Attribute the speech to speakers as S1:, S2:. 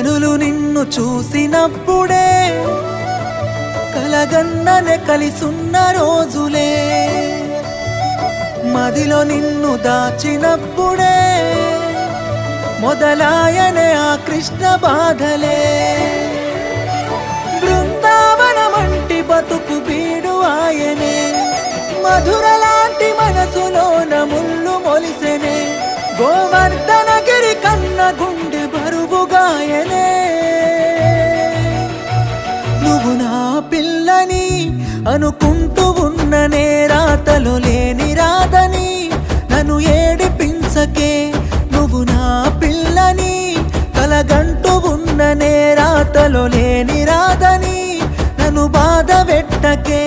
S1: కనులు నిన్ను చూసినప్పుడే కలగన్ననే కలిసున్న రోజులే. మదిలో నిన్ను దాచినప్పుడే మొదలాయనే ఆ కృష్ణ బాధలే. బృందావనమంటి బతుకు బీడు ఆయనే. మధుర లాంటి మనసులోన ముళ్ళు మొలిసెనే. గోవర్ధనగిరి కన్న గుండె నువ్వు నా పిల్లని అనుకుంటూ ఉన్న నేరాతలు లేని రాదని నన్ను ఏడిపించకే నువ్వు నా పిల్లని కలగంటూ ఉన్న నేరాతలు లేని రాదని నన్ను బాధ పెట్టకే.